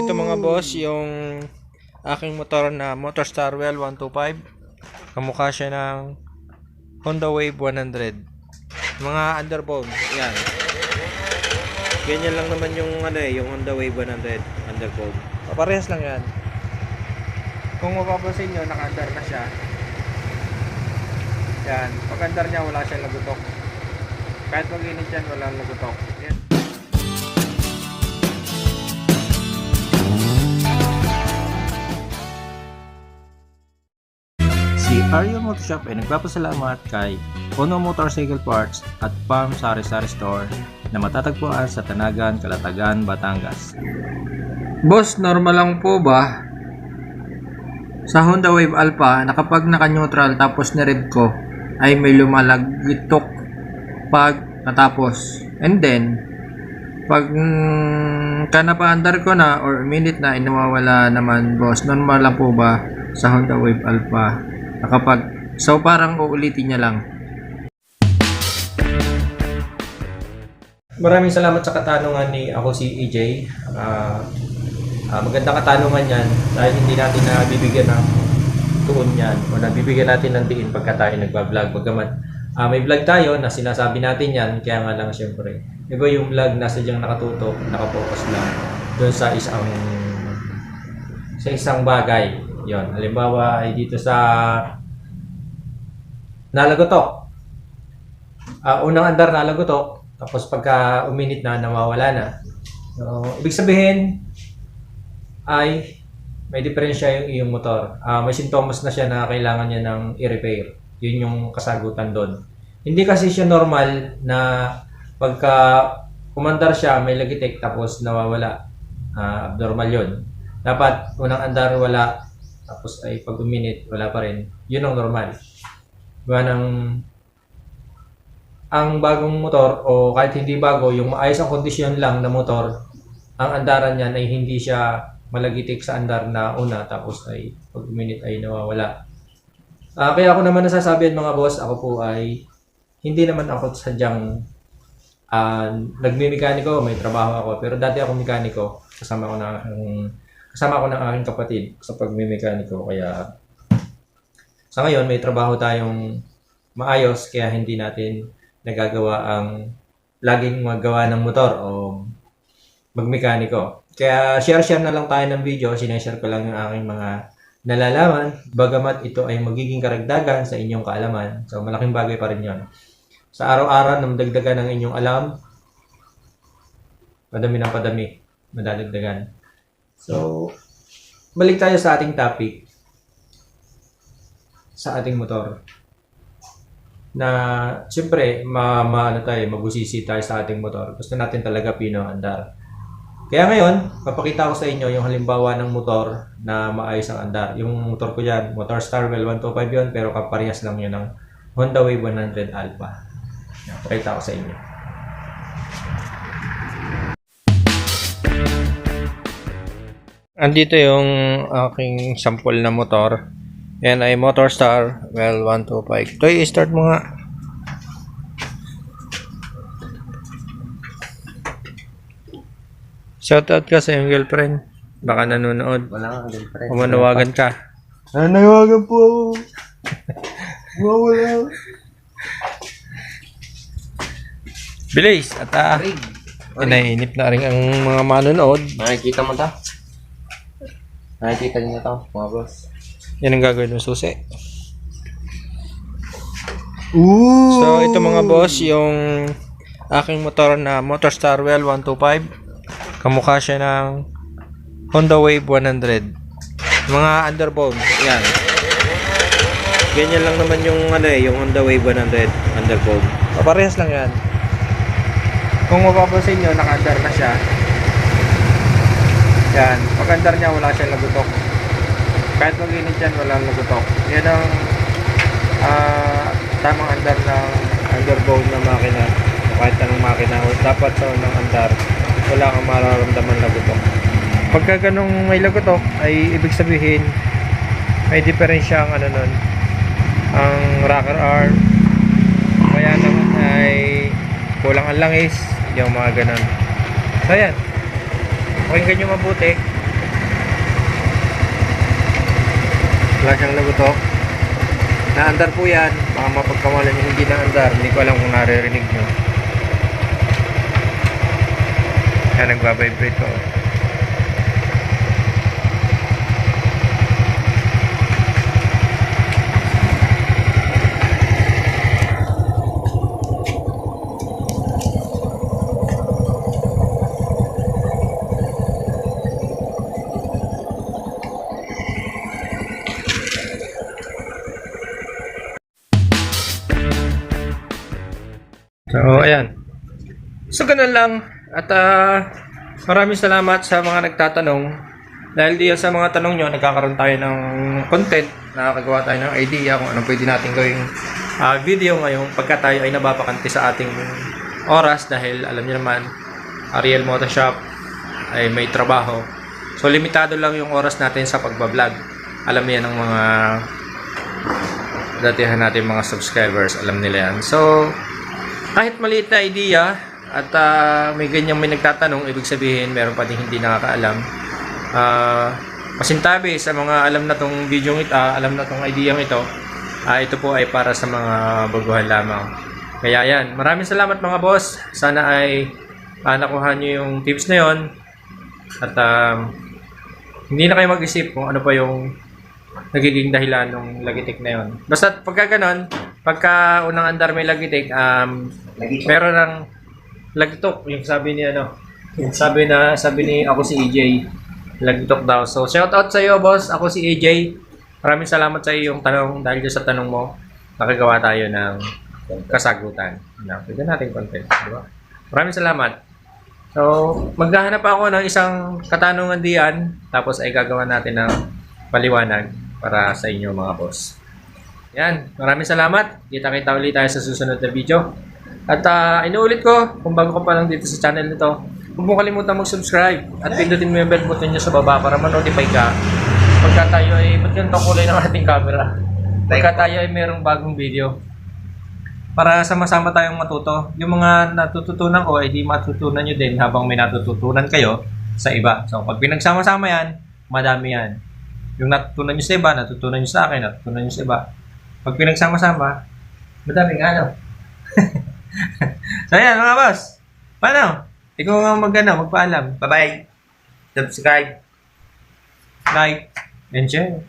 ito mga boss, yung aking motor na Motor Starwell 125. Kamukha siya ng Honda Wave 100. Mga underbone, yan. Ganyan lang naman yung ano eh, yung Honda Wave 100 underbone. Parehas lang yan. Kung mapapansin nyo, naka-under na siya. Yan. Pag under niya, wala siyang lagutok. Kahit mag-init yan, walang lagutok. Yan. Si Aryo Motorshop ay nagpapasalamat kay Ono Motorcycle Parts at Palm Sari Sari Store na matatagpuan sa Tanagan, Kalatagan, Batangas. Boss, normal lang po ba? Sa Honda Wave Alpha, na kapag naka-neutral tapos ni-rev ko, ay may lumalagitok pag natapos. And then, pag mm, ka napa-under ko na or minute na, inawawala naman, boss. Normal lang po ba sa Honda Wave Alpha? Na kapag, so parang uulitin niya lang. Maraming salamat sa katanungan ni ako si EJ. Ah, ah, magandang katanungan yan dahil hindi natin nabibigyan ng tuon yan o nabibigyan natin ng diin pagka tayo nagbablog. Bagamat ah, may vlog tayo na sinasabi natin yan, kaya nga lang syempre. Iba yung vlog na sadyang nakatutok, nakafocus lang doon sa isang sa isang bagay. Yon, halimbawa ay dito sa nalagotok. Ah, unang andar nalagotok, tapos pagka uminit na, nawawala na. So, ibig sabihin, ay may diferensya yung iyong motor. Ah, may sintomas na siya na kailangan niya ng i-repair. Yun yung kasagutan doon. Hindi kasi siya normal na pagka kumandar siya, may lagitik tapos nawawala. Ah, abnormal yun. Dapat unang andar wala, tapos ay pag uminit, wala pa rin. Yun ang normal. Gawa ng ang bagong motor o kahit hindi bago, yung maayos ang kondisyon lang na motor, ang andaran niyan ay hindi siya malagitik sa andar na una tapos ay pag minute ay nawawala. Ah, kaya ako naman nasasabi mga boss, ako po ay hindi naman ako sadyang uh, nagmi-mekaniko, may trabaho ako, pero dati ako mekaniko, kasama ko na ang kasama ko ng aking kapatid sa pagmi-mekaniko kaya sa ngayon may trabaho tayong maayos kaya hindi natin nagagawa ang laging magawa ng motor o magmekaniko. Kaya share-share na lang tayo ng video, sineshare ko lang yung aking mga nalalaman, bagamat ito ay magiging karagdagan sa inyong kaalaman. So malaking bagay pa rin yon. Sa araw-araw na madagdagan ng inyong alam, padami ng padami, madadagdagan. So, balik tayo sa ating topic, sa ating motor na siyempre ma, ma ano tayo, mabusisi tayo sa ating motor. Gusto natin talaga pino andar. Kaya ngayon, papakita ko sa inyo yung halimbawa ng motor na maayos ang andar. Yung motor ko yan, Motor Starwell 125 yun, pero kaparehas lang yun ng Honda Wave 100 Alpha. Pakita ko sa inyo. Andito yung aking sample na motor. Yan ay Motorstar Well 125. Toy, start mo nga. Shoutout ka sa iyong girlfriend. Baka nanonood. Wala nga, girlfriend. O manawagan ka. Nanawagan po ako. Mawala. Bilis! At ah, inainip na rin ang mga manonood. Nakikita mo ta? Nakikita niyo na to, mga boss. Yan ang gagawin ng susi. Ooh! So, ito mga boss, yung aking motor na Motor Starwell 125. Kamukha siya ng Honda Wave 100. Mga underbone, yan. Ganyan lang naman yung ano eh, yung Honda Wave 100 underbone. Parehas lang yan. Kung mapapansin nyo, naka-under na siya. Yan. Pag under niya, wala siyang lagutok. Kahit mag-init yan, walang lagutok. Yan ang ah tamang andar ng underbone na makina kahit anong makina dapat sa unang andar wala kang mararamdaman lagutok pagka ganong may lagutok ay ibig sabihin may diferensya ang ano nun ang rocker arm kaya naman ay kulang ang langis yung mga ganon so yan pakinggan nyo mabuti. Wala siyang nagutok naandar po yan. Baka mapagkamalan yung hindi naandar. Hindi ko alam kung naririnig nyo. Kaya nagbabibrate ko So, ayan. So, ganun lang. At ah, maraming salamat sa mga nagtatanong. Dahil diyan sa mga tanong nyo, nagkakaroon tayo ng content. Nakakagawa tayo ng idea kung anong pwede natin gawing ah, video ngayong pagka tayo ay nababakante sa ating oras dahil alam niyo naman, Ariel Motoshop ay may trabaho. So, limitado lang yung oras natin sa pagbablog. Alam niya ng mga datihan natin mga subscribers, alam nila yan. So, kahit maliit na idea at ah, may ganyan may nagtatanong, ibig sabihin meron pa din hindi nakakaalam. Ah, pasintabi sa mga alam na tong video ito, ah, alam na tong idea ito, ah, ito po ay para sa mga baguhan lamang. Kaya yan, maraming salamat mga boss. Sana ay ah, nakuha nyo yung tips na yon at um, hindi na kayo mag-isip kung ano pa yung nagiging dahilan ng lagitik na yon. Basta pagka ganon, pagka unang andar may lagitik, um, meron ng lagitok, yung sabi ni ano, sabi na, sabi ni ako si EJ, lagitok daw. So, shout out sa iyo, boss. Ako si EJ. Maraming salamat sa iyo yung tanong. Dahil sa tanong mo, nakagawa tayo ng kasagutan. Na, pwede natin content, di ba? Maraming salamat. So, maghahanap ako ng isang katanungan diyan, tapos ay gagawa natin ng paliwanag para sa inyo mga boss. Yan, maraming salamat. Kita-kita ulit tayo sa susunod na video. At ah, inuulit ko, kung bago ka pa lang dito sa channel nito, huwag mo kalimutan mag-subscribe at pindutin mo yung bell button nyo sa baba para ma-notify ka pagka tayo ay, ba't ganito kulay ng ating camera? Pagka tayo ay merong bagong video. Para sama-sama tayong matuto. Yung mga natututunan ko, ay di matutunan nyo din habang may natututunan kayo sa iba. So, pag pinagsama-sama yan, madami yan. Yung natutunan nyo sa iba, natutunan nyo sa akin, natutunan nyo sa iba. Pag pinagsama-sama, madaming ano. so, yan mga boss. Paano? Ikaw nga mag, ano, magpaalam. Bye-bye. Subscribe. Like, and share.